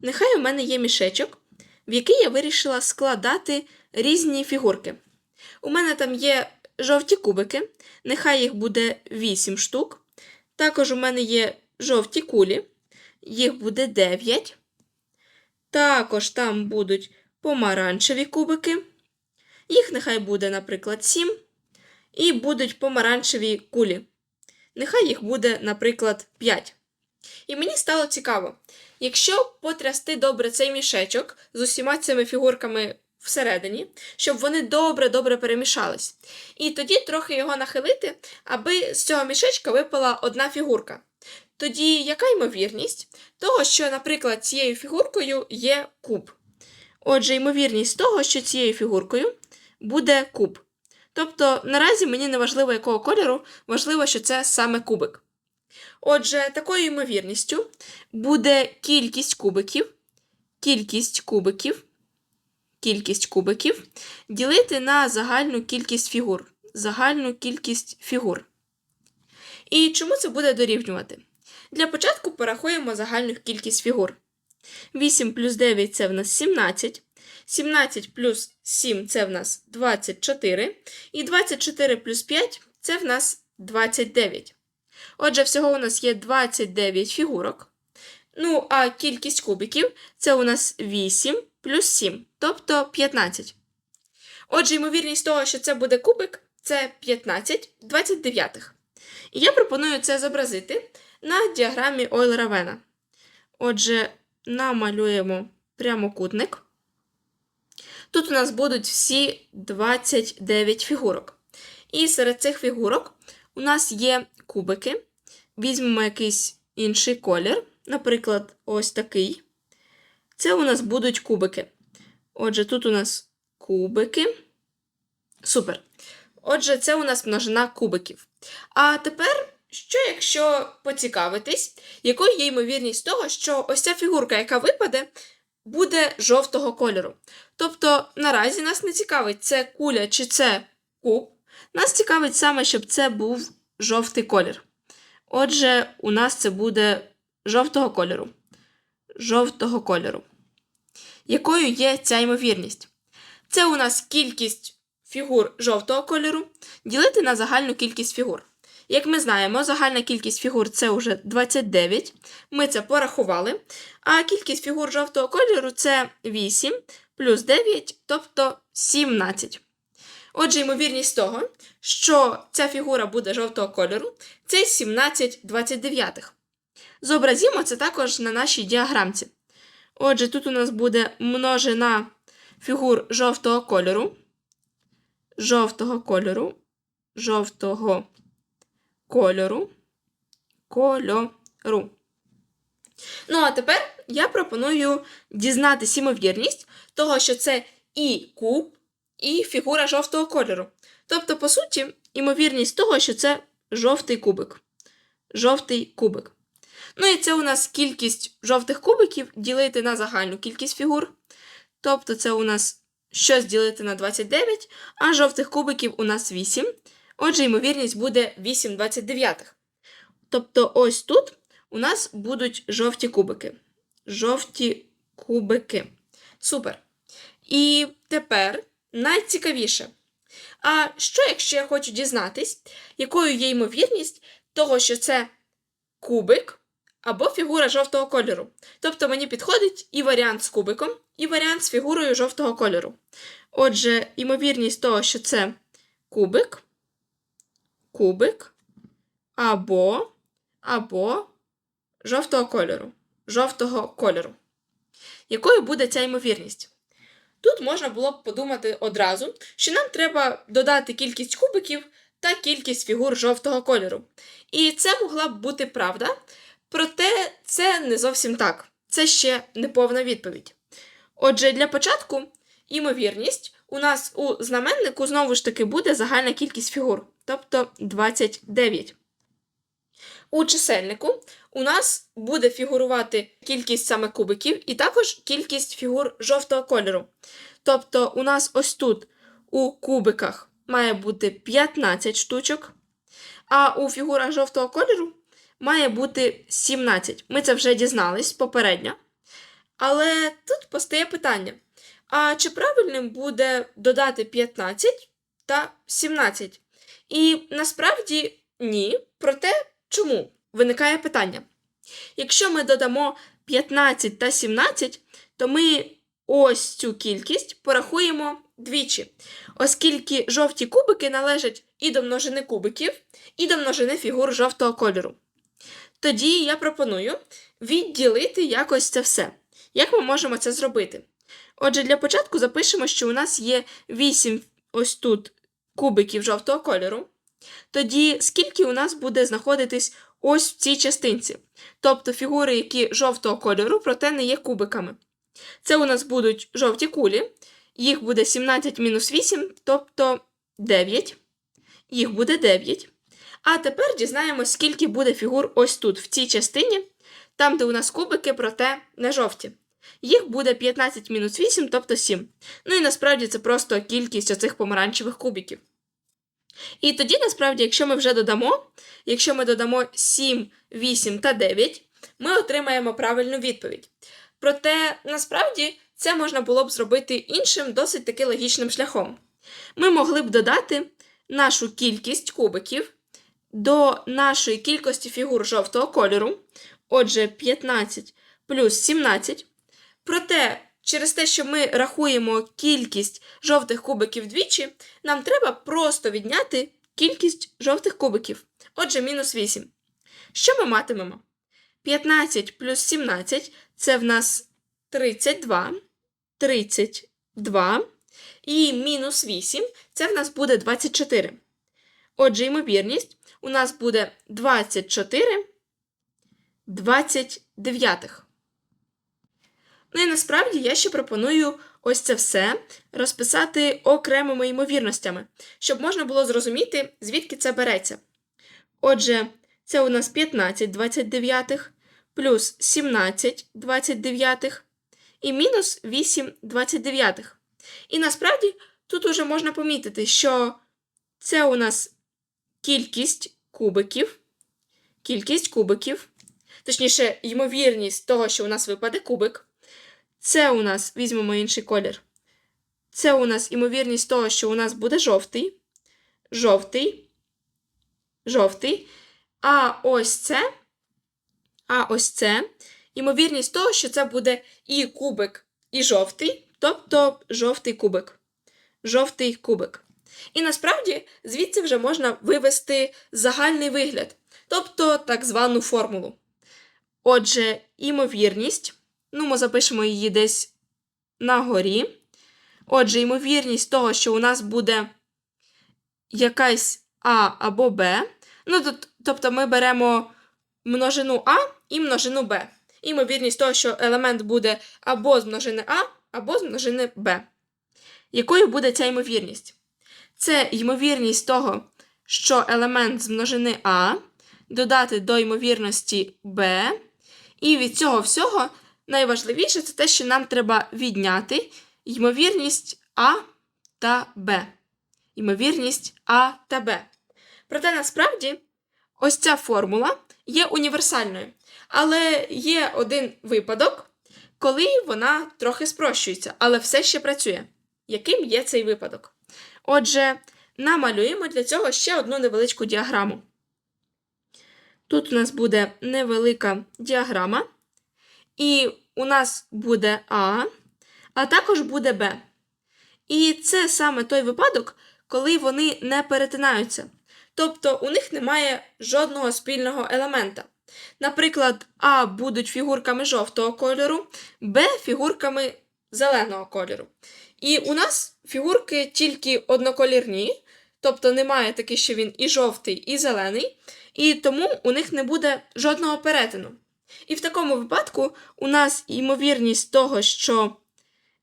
нехай у мене є мішечок, в який я вирішила складати різні фігурки. У мене там є жовті кубики, нехай їх буде 8 штук. Також у мене є жовті кулі, їх буде 9. Також там будуть помаранчеві кубики. Їх нехай буде, наприклад, 7. І будуть помаранчеві кулі. Нехай їх буде, наприклад, 5. І мені стало цікаво, якщо потрясти добре цей мішечок з усіма цими фігурками всередині, щоб вони добре-добре перемішались. І тоді трохи його нахилити, аби з цього мішечка випала одна фігурка. Тоді яка ймовірність того, що, наприклад, цією фігуркою є куб? Отже, ймовірність того, що цією фігуркою буде куб. Тобто, наразі мені не важливо, якого кольору, важливо, що це саме кубик. Отже, такою ймовірністю буде кількість кубиків, кількість кубиків, кількість кубиків ділити на загальну кількість фігур. Загальну кількість фігур. І чому це буде дорівнювати? Для початку порахуємо загальну кількість фігур. 8 плюс 9 це в нас 17. 17 плюс 7 це в нас 24. І 24 плюс 5 це в нас 29. Отже, всього у нас є 29 фігурок. Ну, а кількість кубиків це у нас 8 плюс 7, тобто 15. Отже, ймовірність того, що це буде кубик, це 15 29. І я пропоную це зобразити на діаграмі Ойлера Вена. Отже, намалюємо прямокутник. Тут у нас будуть всі 29 фігурок. І серед цих фігурок у нас є кубики. Візьмемо якийсь інший колір, наприклад, ось такий. Це у нас будуть кубики. Отже, тут у нас кубики. Супер. Отже, це у нас множина кубиків. А тепер, що якщо поцікавитись, якою є ймовірність того, що ось ця фігурка, яка випаде, буде жовтого кольору. Тобто, наразі нас не цікавить, це куля чи це куб. Нас цікавить саме, щоб це був жовтий колір. Отже, у нас це буде жовтого кольору. Жовтого кольору. Якою є ця ймовірність? Це у нас кількість фігур жовтого кольору ділити на загальну кількість фігур. Як ми знаємо, загальна кількість фігур це вже 29. Ми це порахували. А кількість фігур жовтого кольору це 8 плюс 9, тобто 17. Отже, ймовірність того, що ця фігура буде жовтого кольору, це 17 29. Зобразімо це також на нашій діаграмці. Отже, тут у нас буде множина фігур жовтого кольору. Жовтого кольору, жовтого кольору, кольору. Ну, а тепер я пропоную дізнатися ймовірність того, що це і куб, і фігура жовтого кольору. Тобто, по суті, ймовірність того, що це жовтий кубик. Жовтий кубик. Ну і це у нас кількість жовтих кубиків ділити на загальну кількість фігур. Тобто, це у нас щось ділити на 29, а жовтих кубиків у нас 8. Отже, ймовірність буде 8 29. Тобто, ось тут у нас будуть жовті кубики. Жовті кубики. Супер. І тепер найцікавіше. А що, якщо я хочу дізнатись, якою є ймовірність того, що це кубик або фігура жовтого кольору? Тобто мені підходить і варіант з кубиком, і варіант з фігурою жовтого кольору. Отже, ймовірність того, що це кубик, кубик або, або жовтого кольору. Жовтого кольору. Якою буде ця ймовірність? Тут можна було б подумати одразу, що нам треба додати кількість кубиків та кількість фігур жовтого кольору. І це могла б бути правда, проте це не зовсім так. Це ще не повна відповідь. Отже, для початку ймовірність у нас у знаменнику знову ж таки буде загальна кількість фігур, тобто 29. У чисельнику у нас буде фігурувати кількість саме кубиків і також кількість фігур жовтого кольору. Тобто, у нас ось тут у кубиках має бути 15 штучок, а у фігурах жовтого кольору має бути 17. Ми це вже дізнались попередньо. Але тут постає питання: а чи правильним буде додати 15 та 17? І насправді ні. Проте чому? Виникає питання. Якщо ми додамо 15 та 17, то ми ось цю кількість порахуємо двічі, оскільки жовті кубики належать і до множини кубиків, і до множини фігур жовтого кольору. Тоді я пропоную відділити якось це все. Як ми можемо це зробити? Отже, для початку запишемо, що у нас є 8 ось тут кубиків жовтого кольору. Тоді скільки у нас буде знаходитись ось в цій частинці? Тобто фігури, які жовтого кольору, проте не є кубиками. Це у нас будуть жовті кулі, їх буде 17 мінус 8, тобто 9. Їх буде 9. А тепер дізнаємось, скільки буде фігур ось тут, в цій частині, там, де у нас кубики, проте не жовті. Їх буде 15 мінус 8, тобто 7. Ну і насправді це просто кількість оцих помаранчевих кубиків. І тоді, насправді, якщо ми вже додамо, якщо ми додамо 7, 8 та 9, ми отримаємо правильну відповідь. Проте, насправді, це можна було б зробити іншим досить таки логічним шляхом. Ми могли б додати нашу кількість кубиків до нашої кількості фігур жовтого кольору, отже, 15 плюс 17. Проте, через те, що ми рахуємо кількість жовтих кубиків двічі, нам треба просто відняти кількість жовтих кубиків. Отже, мінус 8. Що ми матимемо? 15 плюс 17 це в нас 32. 32. І мінус 8 це в нас буде 24. Отже, ймовірність у нас буде 24 29. Ну і насправді я ще пропоную ось це все розписати окремими ймовірностями, щоб можна було зрозуміти, звідки це береться. Отже, це у нас 15 29 плюс 17 29 і мінус 8 29. І насправді тут уже можна помітити, що це у нас кількість кубиків, кількість кубиків, точніше, ймовірність того, що у нас випаде кубик. Це у нас візьмемо інший колір. Це у нас ймовірність того, що у нас буде жовтий, жовтий, жовтий. А ось це, а ось це ймовірність того, що це буде і кубик, і жовтий, тобто жовтий кубик. Жовтий кубик. І насправді звідси вже можна вивести загальний вигляд, тобто так звану формулу. Отже, ймовірність, ну ми запишемо її десь на горі. Отже, ймовірність того, що у нас буде якась А або Б. Ну, тобто ми беремо множину А і множину Б. Ймовірність того, що елемент буде або з множини А, або з множини Б. Якою буде ця ймовірність? Це ймовірність того, що елемент з множини А додати до ймовірності Б. І від цього всього найважливіше це те, що нам треба відняти ймовірність А та Б. Ймовірність А та Б. Проте насправді ось ця формула є універсальною. Але є один випадок, коли вона трохи спрощується, але все ще працює. Яким є цей випадок? Отже, намалюємо для цього ще одну невеличку діаграму. Тут у нас буде невелика діаграма, і у нас буде А, а також буде Б. І це саме той випадок, коли вони не перетинаються. Тобто у них немає жодного спільного елемента. Наприклад, А будуть фігурками жовтого кольору, Б фігурками зеленого кольору. І у нас фігурки тільки одноколірні, тобто немає таки, що він і жовтий, і зелений, і тому у них не буде жодного перетину. І в такому випадку у нас ймовірність того, що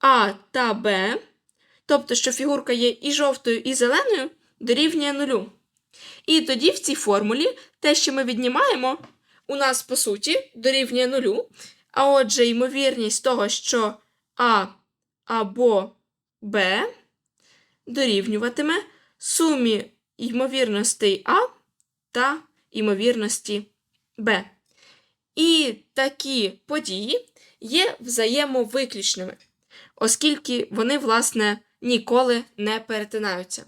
А та Б, тобто, що фігурка є і жовтою, і зеленою, дорівнює нулю. І тоді в цій формулі те, що ми віднімаємо, у нас, по суті, дорівнює нулю. А отже, ймовірність того, що А або Б дорівнюватиме сумі ймовірностей А та ймовірності Б. І такі події є взаємовиключними, оскільки вони, власне, ніколи не перетинаються.